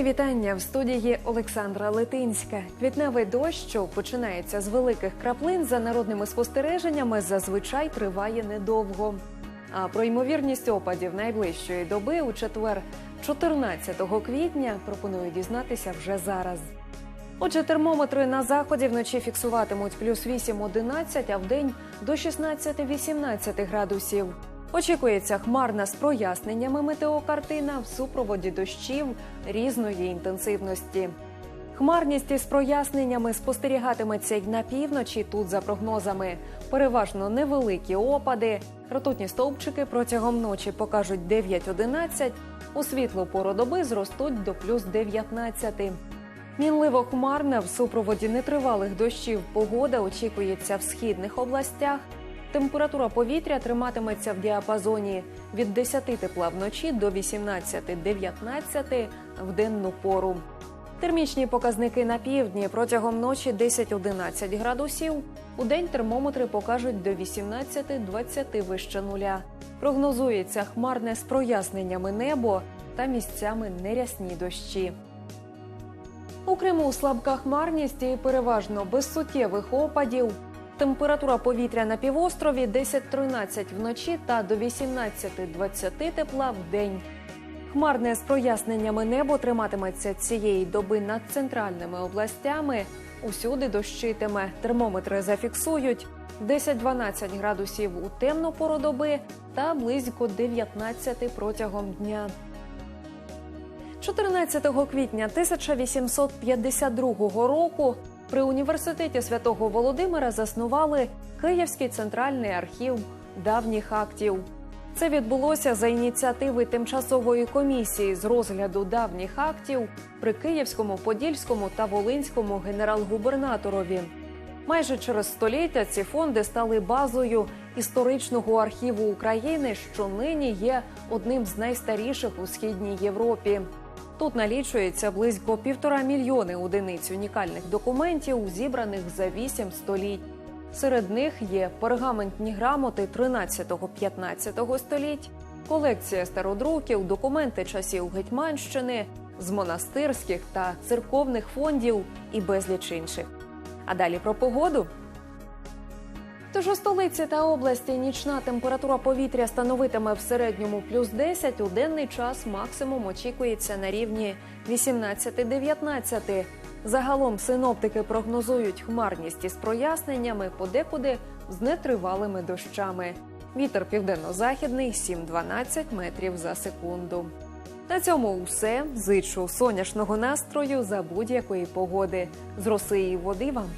Мої вітання в студії Олександра Литинська. Квітневий дощ, що починається з великих краплин, за народними спостереженнями, зазвичай триває недовго. А про ймовірність опадів найближчої доби у четвер, 14 квітня, пропоную дізнатися вже зараз. Отже, термометри на заході вночі фіксуватимуть плюс 8-11, а вдень до 16-18 градусів. Очікується хмарна з проясненнями метеокартина в супроводі дощів різної інтенсивності. Хмарність із проясненнями спостерігатиметься й на півночі. Тут за прогнозами переважно невеликі опади. Ртутні стовпчики протягом ночі покажуть 9-11, у світлу пору доби зростуть до плюс 19. Мінливо хмарна в супроводі нетривалих дощів погода очікується в східних областях. Температура повітря триматиметься в діапазоні від 10 тепла вночі до 18-19 в денну пору. Термічні показники на півдні протягом ночі 10-11 градусів. У день термометри покажуть до 18-20 вище нуля. Прогнозується хмарне з проясненнями небо та місцями нерясні дощі. У Криму слабка хмарність і переважно без суттєвих опадів. Температура повітря на півострові 10-13 вночі та до 18-20 тепла в день. Хмарне з проясненнями небо триматиметься цієї доби над центральними областями. Усюди дощитиме. Термометри зафіксують 10-12 градусів у темну пору доби та близько 19 протягом дня. 14 квітня 1852 року при університеті святого Володимира заснували Київський центральний архів давніх актів. Це відбулося за ініціативи тимчасової комісії з розгляду давніх актів при Київському, Подільському та Волинському генерал-губернаторові. Майже через століття ці фонди стали базою історичного архіву України, що нині є одним з найстаріших у східній Європі. Тут налічується близько півтора мільйони одиниць унікальних документів, зібраних за вісім століть. Серед них є пергаментні грамоти 13-15 століть, колекція стародруків, документи часів Гетьманщини, з монастирських та церковних фондів і безліч інших. А далі про погоду. Тож у столиці та області нічна температура повітря становитиме в середньому плюс 10, у денний час максимум очікується на рівні 18-19. Загалом синоптики прогнозують хмарність із проясненнями, подекуди з нетривалими дощами. Вітер південно-західний 7-12 метрів за секунду. На цьому все. Зичу сонячного настрою за будь-якої погоди. З роси і води вам.